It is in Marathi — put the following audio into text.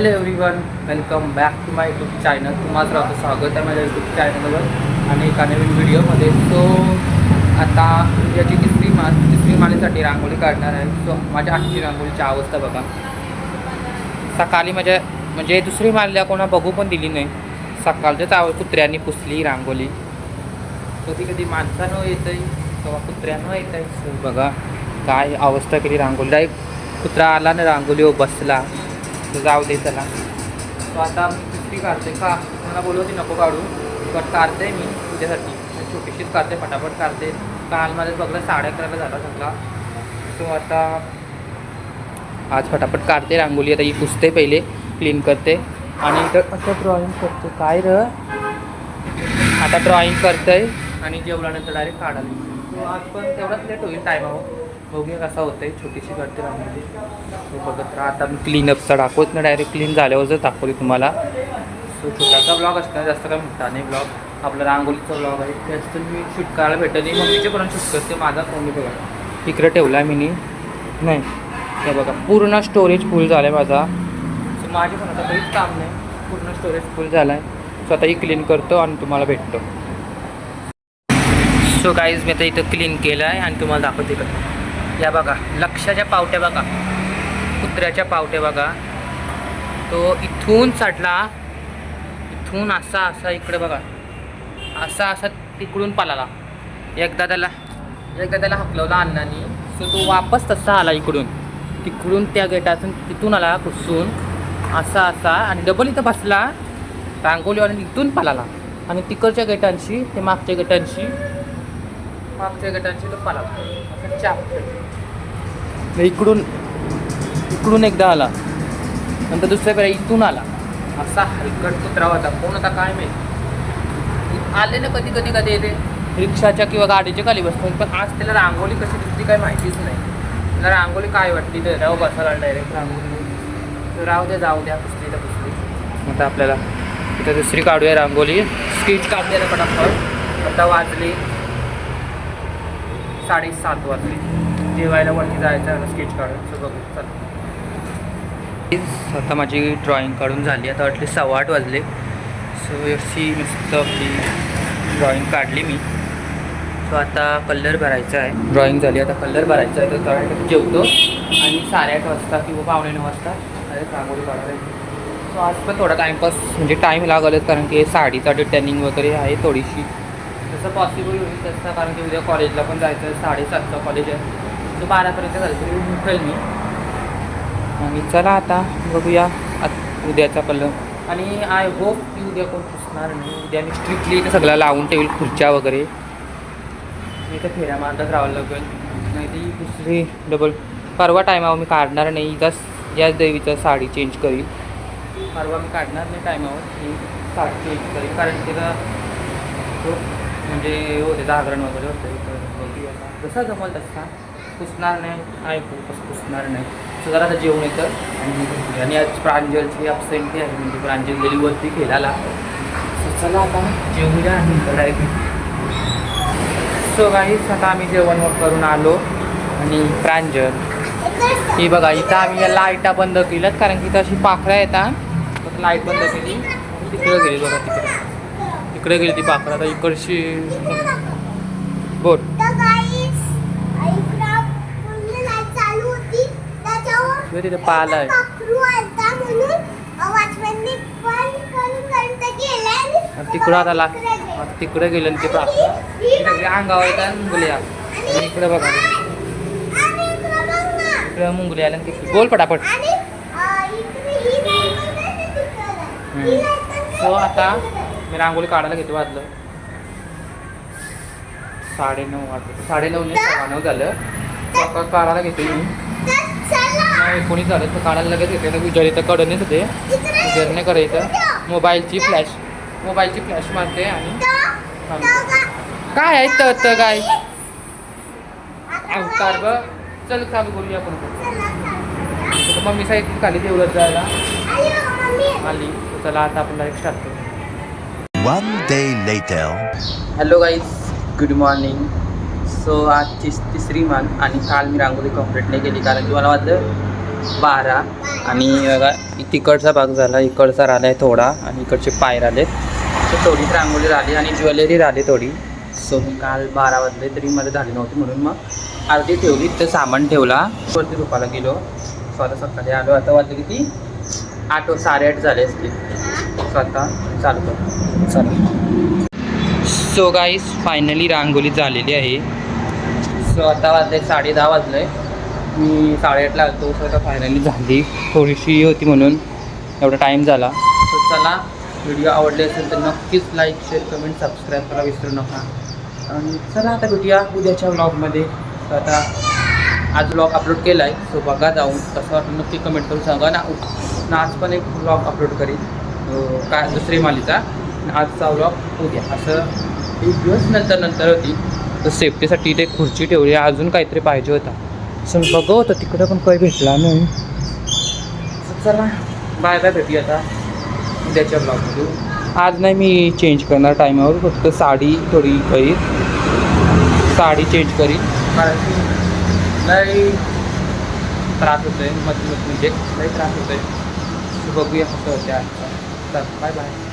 Hello everyone welcome back to my YouTube channel तुम्हाला सर्वांचं स्वागत आहे माझ्या यूट्यूब चॅनलवर आणि एका नवीन व्हिडिओमध्ये सो आता याची तिसरी माल तिसरी मालेसाठी रांगोळी काढणार आहे. सो माझ्या आजची रांगोळीची अवस्था बघा. सकाळी माझ्या म्हणजे दुसरी मारल्या कोणा बघू पण दिली नाही. सकाळच्याच आव कुत्र्यांनी पुसली रांगोळी. कधी कधी माणसानं येत आहे किंवा कुत्र्यानं येत आहे सो बघा काय अवस्था केली रांगोळी. डायरेक्ट कुत्रा आला ना रांगोळीवर हो बसला. तर जाऊ दे चला. तो आता मी दुसरी काढते का? मला बोलवते नको काढू. पण काढते मी तुझ्यासाठी. छोटीशीच काढते फटाफट काढते. काल माझं बघलं साडे अकराला झाला सगळा. सो आता आज फटाफट काढते. रांगोळी आता ही पुसते पहिले क्लीन करते. आणि इथं असं ड्रॉइंग करते काय र? आता ड्रॉइंग करतंय आणि जेवल्यानंतर डायरेक्ट काढायला. आज पण तेवढाच लेट होईल टायमावर बघूया कसा होतंय. छोटीशी करते रांगोळी तो बघत राहा. आता मी क्लीनअपचा दाखवत ना डायरेक्ट क्लीन झाल्यावर जर दाखवली तुम्हाला. सो छोटासा ब्लॉग असणार जास्त काय मोठा नाही ब्लॉग आपला रांगोळीचा ब्लॉग आहे. जास्त मी शूट करायला भेटत नाही. मम्मीचे पण शूट करते. माझा फोन बघा. तिकडे ठेवला मी नाही. हे बघा. पूर्ण स्टोरेज फुल झाला आहे माझा. सो माझे पण आता काहीच काम नाही. पूर्ण स्टोरेज फुल झाला आहे सो आता ही क्लीन करतो आणि तुम्हाला भेटतो. सो गाईज मी आता इथं क्लीन केलं आहे आणि तुम्हाला दाखवते का या बघा लक्षाच्या पावट्या बघा. कुत्र्याच्या पावट्या बघा. तो इथून चढला. इथून असा असा इकडे बघा. असा असा तिकडून पालाला एकदा त्याला एकदा त्याला हकलवला अण्णाने सो तो वापस तसा आला इकडून. तिकडून त्या गेटातून तिथून आला घुसून. असा असा आणि डबल इथं बसला. रांगोलीवाल्याने इथून पालाला आणि तिकडच्या गेटांशी ते मागच्या गेटांशी मागच्या गटांची तो पाला असं मग इकडून इकडून एकदा आला. नंतर दुसऱ्या वेळा इथून आला. असा हलकट कुत्रा होता. कोण होता काय माहिती? आले ना कधी कधी कधी येते. रिक्षाच्या किंवा गाडीच्या खाली बसतो. पण आज त्याला रांगोळी कशी दिसली काय माहितीच नाही. त्याला रांगोळी काय वाटली तर राव बसायला डायरेक्ट रांगोळी तर राहू द्या जाऊ द्या पुसली तर पुसली आता आपल्याला इथं दुसरी काढूया रांगोळी. स्केच काढूया ना पटापट. आता वाजली. साडेसात वाजले. जेवायला वरती जायचं आहे स्केच काढून सो बघू चालू आता माझी ड्रॉइंग काढून झाली आता वाटली सव्वा आठ वाजले. सो अशी मस्त आपली ड्रॉइंग काढली मी. सो आता कलर भरायचा आहे. ड्रॉइंग झाली आता कलर भरायचा आहे तर त्यावेळेला जेवतो आणि साडेआठ वाजता किंवा पावणे नऊ वाजता अरे रांगोळी काढायला सो आज पण थोडा टाईमपास म्हणजे टाईम लागलच कारण की साडीचा डिटेनिंग वगैरे आहे थोडीशी. जसं पॉसिबल होईल तसं कारण की उद्या कॉलेजला पण जायचं आहे साडेसातचा कॉलेज आहे. तो बारापर्यंत झालं तरी उठेल मी. आणि चला आता बघूया उद्याचा कलर आणि आय होप की उद्या कोण पुसणार नाही. उद्या मी स्ट्रिक्टली इथं सगळं लावून ठेवील खुर्च्या वगैरे. इथं फेऱ्या मारतात राहावं लागेल. नाही ती दुसरी डबल परवा टायमावर मी काढणार नाही. इथंच याच देवीचं साडी चेंज करील. परवा मी काढणार नाही टायमावर मी साडी चेंज करील कारण तिथं म्हणजे होते जागरण वगैरे होतं इथं जसा जमल तसा. पुसणार नाही ऐकू कसं पुसणार नाही. सो जरा आता जेवण येतं आणि आणि आज प्रांजलची ॲबसेंटी आहे म्हणजे प्रांजल गेली वरती खेळायला. So चला आता जेवूया आणि डायरेक्ट सो गाईच आता आम्ही जेवण करून आलो आणि प्रांजल. ही बघा इथं आम्ही या लाईटा बंद केल्यात कारण की इथं अशी पाखरं येतात लाइट बंद केली. तिकडं गेली बघा तिकडे. तिकडे गेली ती पाखरं आता इकडची बोट इकडं तिथे पाल आहे. तिकडं आता ला आता तिकडे गेलं ते पाखरं अंगावर येतात मुंगल्या. इकडे बघा. इकडं इकडे मुंगल्या आल्या बोल पटापट. इकडे सो आता. मी रांगोळी काढायला घेतो वाजलं? साडेनऊ वाजलं. साडेनऊ नाही सव्वा नऊ झालं काढायला घेतो मी. तर कोणी झालं तर काढायला लगेच घेते ना विचार इथं कडणीच होते. विचार नाही करायचं. मोबाईलची फ्लॅश. मोबाईलची फ्लॅश मारते आणि तर- तर गा- काय आहे तर तर काय? अवतार ब चल चालू करूया आपण. तर मम्मी साईड खाली देवळत जायला. आली. तर चला आता आपण डायरेक्ट स्टार्ट करू One day later. Hello guys good morning so आजची तिसरी मान आणि काल मी रांगोळी कंप्लीट नाही केली कारण की मला वाटलं बारा आणि बघा तिकडचा भाग झाला इकडचा राहिला आहे थोडा आणि इकडचे पाय राहिले सो थोडीच रांगोळी राहिली आणि ज्वेलरी राहिली थोडी. सो मी काल बारा वाजले तरी मला झाली नव्हती म्हणून मग अर्धी ठेवली तर सामान ठेवला. वरती रुपाला गेलो. सो आता सकाळी आलो. आता वाजले किती? आठ साडेआठ झाले असतील. सो आता चालू करतो चालेल. सो गाईस फायनली रांगोळी झालेली आहे. सो आता वाजले साडे दहा वाजले. मी साडेआठला आलतो सो आता फायनली झाली. थोडीशी होती म्हणून एवढा टाईम झाला. सो चला व्हिडिओ आवडले असेल तर नक्कीच लाईक शेअर कमेंट सबस्क्राईब करायला विसरू नका. आणि चला आता भेटूया उद्याच्या व्लॉगमध्ये आता आज व्लॉग अपलोड केला आहे सो बघा जाऊन कसं वाटलं. नक्की कमेंट करून सांगा ना. ना आज पण एक व्लॉग अपलोड करीन. काय दुसरी मालिका. आजचा व्लॉग उद्या. असं एक दिवस नंतर नंतर होती. तर सेफ्टीसाठी ते खुर्ची ठेवली. अजून काहीतरी पाहिजे होता. सर बघ होतं तिकडं पण काही भेटला नाही. चला बाय बाय भेटी आता उद्याच्या ब्लॉगमध्ये आज नाही मी चेंज करणार टायमावर फक्त साडी थोडी करीन. साडी चेंज करीन. कारण की लई त्रास होतो आहे मध्ये मध्ये म्हणजे लई त्रास होतो आहे बघूया कसं होते आजचा चल बाय बाय